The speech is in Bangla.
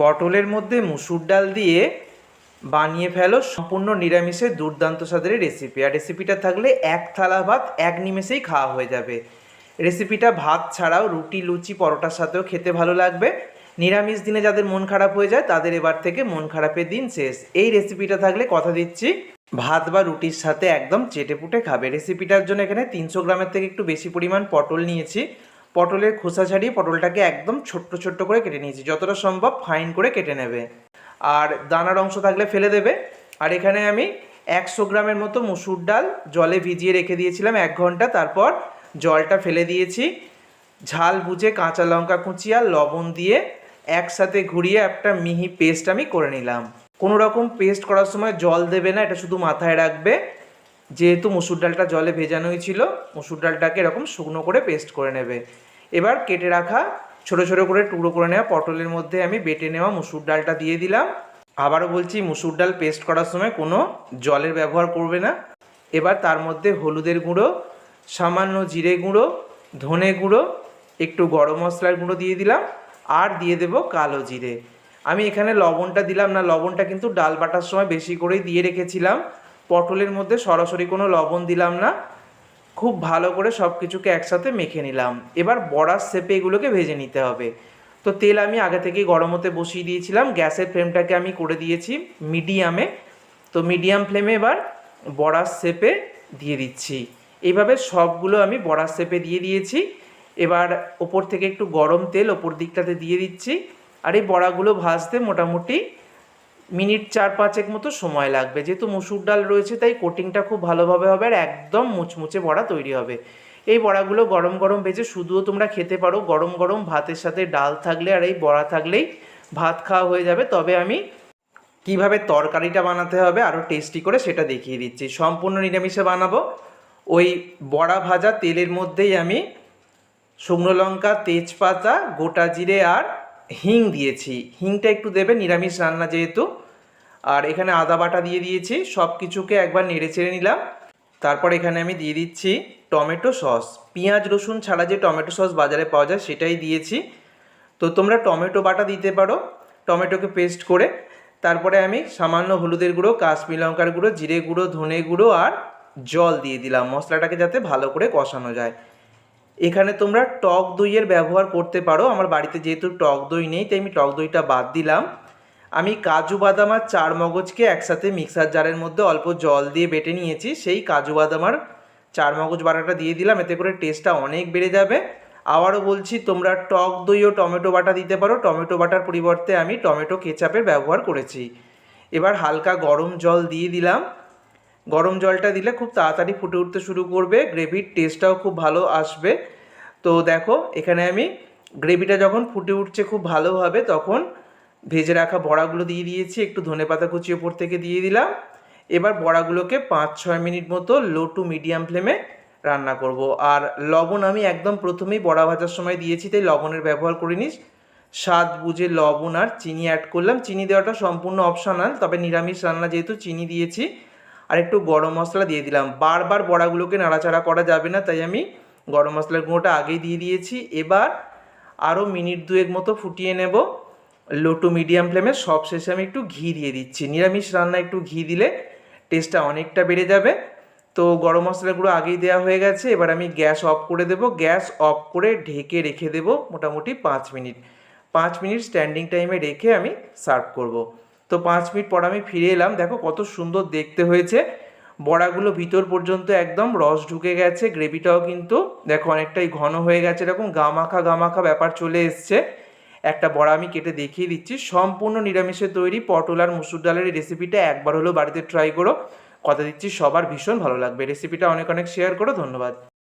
পটলের মধ্যে মুসুর ডাল দিয়ে বানিয়ে ফেলো। সম্পূর্ণ নিরামিষে দুর্দান্ত স্বাদের রেসিপি আর রেসিপিটা থাকলে এক থালা ভাত, এক নিমেষেই খাওয়া হয়ে যাবে। রেসিপিটা ভাত ছাড়াও রুটি, লুচি, পরোটার সাথেও খেতে ভালো লাগবে। নিরামিষ দিনে যাদের মন খারাপ হয়ে যায়, তাদের এবার থেকে মন খারাপের দিন শেষ। এই রেসিপিটা থাকলে কথা দিচ্ছি, ভাত বা রুটির সাথে একদম চেটে পুটে খাবে। রেসিপিটার জন্য এখানে তিনশো গ্রামের থেকে একটু বেশি পরিমাণ পটল নিয়েছি। পটলের খোসা ছাড়িয়ে পটলটাকে একদম ছোট্ট ছোট্ট করে কেটে নিয়েছি। যতটা সম্ভব ফাইন করে কেটে নেবে। আর দানার অংশ থাকলে ফেলে দেবে। আর এখানে আমি একশো গ্রামের মতো মুসুর ডাল জলে ভিজিয়ে রেখে দিয়েছিলাম এক ঘণ্টা। তারপর জলটা ফেলে দিয়েছি। ঝাল বুঝে কাঁচা লঙ্কা কুচি আর লবণ দিয়ে একসাথে ঘুরিয়ে একটা মিহি পেস্ট আমি করে নিলাম। কোনো রকম পেস্ট করার সময় জল দেবে না, এটা শুধু মাথায় রাখবে। যেহেতু মুসুর ডালটা জলে ভেজানোই ছিল, মুসুর ডালটাকে এরকম শুকনো করে পেস্ট করে নেবে। এবার কেটে রাখা ছোট ছোট করে টুকরো করে নেওয়া পটলের মধ্যে আমি বেটে নেওয়া মুসুর ডালটা দিয়ে দিলাম। আবারও বলছি, মুসুর ডাল পেস্ট করার সময় কোনো জলের ব্যবহার করবে না। এবার তার মধ্যে হলুদের গুঁড়ো, সামান্য জিরে গুঁড়ো, ধনে গুঁড়ো, একটু গরম মশলার গুঁড়ো দিয়ে দিলাম আর দিয়ে দেব কালো জিরে। আমি এখানে লবণটা দিলাম না, লবণটা কিন্তু ডাল বাটার সময় বেশি করেই দিয়ে রেখেছিলাম। পটলের মধ্যে সরাসরি কোনো লবণ দিলাম না। খুব ভালো করে সব কিছুকে একসাথে মেখে নিলাম। এবার বড়ার শেপে এগুলোকে ভেজে নিতে হবে। তো তেল আমি আগে থেকেই গরম হতে বসিয়ে দিয়েছিলাম। গ্যাসের ফ্লেমটাকে আমি করে দিয়েছি মিডিয়ামে। তো মিডিয়াম ফ্লেমে এবার বড়ার শেপে দিয়ে দিচ্ছি। এইভাবে সবগুলো আমি বড়ার শেপে দিয়ে দিয়েছি। এবার ওপর থেকে একটু গরম তেল ওপর দিকটাতে দিয়ে দিচ্ছি। আর এই বড়াগুলো ভাজতে মোটামুটি মিনিট চার পাঁচেক মতো সময় লাগবে। যেহেতু মুসুর ডাল রয়েছে, তাই কোটিংটা খুব ভালোভাবে হবে আর একদম মুচমুচে বড়া তৈরি হবে। এই বড়াগুলো গরম গরম ভেজে শুধুও তোমরা খেতে পারো। গরম গরম ভাতের সাথে ডাল থাকলে আর এই বড়া থাকলেই ভাত খাওয়া হয়ে যাবে। তবে আমি কীভাবে তরকারিটা বানাতে হবে আরও টেস্টি করে সেটা দেখিয়ে দিচ্ছি। সম্পূর্ণ নিরামিষে বানাবো। ওই বড়া ভাজা তেলের মধ্যেই আমি শুকনো লঙ্কা, তেজপাতা, গোটা জিরে আর হিং দিয়েছি। হিংটা একটু দেবে, নিরামিষ রান্না যেহেতু। আর এখানে আদা বাটা দিয়ে দিয়েছি সব কিছুকে একবার নেড়ে চেড়ে নিলাম। তারপর এখানে আমি দিয়ে দিচ্ছি টমেটো সস। পেঁয়াজ, রসুন ছাড়া যে টমেটো সস বাজারে পাওয়া যায় সেটাই দিয়েছি। তো তোমরা টমেটো বাটা দিতে পারো, টমেটোকে পেস্ট করে। তারপরে আমি সামান্য হলুদের গুঁড়ো, কাশ্মীর লঙ্কার গুঁড়ো, জিরে গুঁড়ো, ধনে গুঁড়ো আর জল দিয়ে দিলাম। মশলাটাকে যাতে ভালো করে কষানো যায়। এখানে তোমরা টক দইয়ের ব্যবহার করতে পারো। আমার বাড়িতে যেহেতু টক দই নেই, তাই আমি টক দইটা বাদ দিলাম। আমি কাজু বাদাম আর চার মগজকে একসাথে মিক্সার জারের মধ্যে অল্প জল দিয়ে বেটে নিয়েছি। সেই কাজু বাদাম আর চার মগজ বাটাটা দিয়ে দিলাম, এতে করে টেস্টটা অনেক বেড়ে যাবে। আবারও বলছি, তোমরা টক দই ও টমেটো বাটা দিতে পারো। টমেটো বাটার পরিবর্তে আমি টমেটো কেচাপের ব্যবহার করেছি। এবার হালকা গরম জল দিয়ে দিলাম। গরম জলটা দিলে খুব তাড়াতাড়ি ফুটে উঠতে শুরু করবে। গ্রেভির টেস্টটাও খুব ভালো আসবে। তো দেখো, এখানে আমি গ্রেভিটা যখন ফুটে উঠছে খুব ভালোভাবে, তখন ভেজে রাখা বড়াগুলো দিয়ে দিয়েছি, একটু ধনে পাতা কুচি ওপর থেকে দিয়ে দিলাম। এবার বড়াগুলোকে পাঁচ ছয় মিনিট মতো লো টু মিডিয়াম ফ্লেমে রান্না করব। আর লবণ আমি একদম প্রথমেই বড়া ভাজার সময় দিয়েছি, তাই লবণের ব্যবহার করিনি স্বাদ বুঝে লবণ আর চিনি অ্যাড করলাম। চিনি দেওয়াটা সম্পূর্ণ অপশনাল তবে নিরামিষ রান্না যেহেতু চিনি দিয়েছি আর একটু গরম মশলা দিয়ে দিলাম। বারবার বড়াগুলোকে নাড়াচাড়া করা যাবে না, তাই আমি গরম মশলার গুঁড়োটা আগেই দিয়ে দিয়েছি। এবার আরও মিনিট দুয়েক মতো ফুটিয়ে নেব। লো টু মিডিয়াম ফ্লেমে সব শেষে আমি একটু ঘি দিয়ে দিচ্ছি। নিরামিষ রান্না একটু ঘি দিলে টেস্টটা অনেকটা বেড়ে যাবে। তো গরম মশলার গুঁড়ো আগেই দেওয়া হয়ে গেছে। এবার আমি গ্যাস অফ করে দেব। গ্যাস অফ করে ঢেকে রেখে দেব মোটামুটি পাঁচ মিনিট। পাঁচ মিনিট স্ট্যান্ডিং টাইমে রেখে আমি সার্ভ করব। তো পাঁচ মিনিট পর আমি ফিরে এলাম। দেখো কত সুন্দর দেখতে হয়েছে। বড়াগুলো ভিতর পর্যন্ত একদম রস ঢুকে গেছে, গ্রেভিটাও কিন্তু দেখো অনেকটাই ঘন হয়ে গেছে, এরকম গামাখা গামাখা ব্যাপার চলে এসছে। একটা বড়া আমি কেটে দেখিয়ে দিচ্ছি। সম্পূর্ণ নিরামিষে তৈরি পটল আর মুসুর ডালের রেসিপিটা একবার হলেও বাড়িতে ট্রাই করো। কথা দিচ্ছি সবার ভীষণ ভালো লাগবে। রেসিপিটা অনেক অনেক শেয়ার করো। ধন্যবাদ।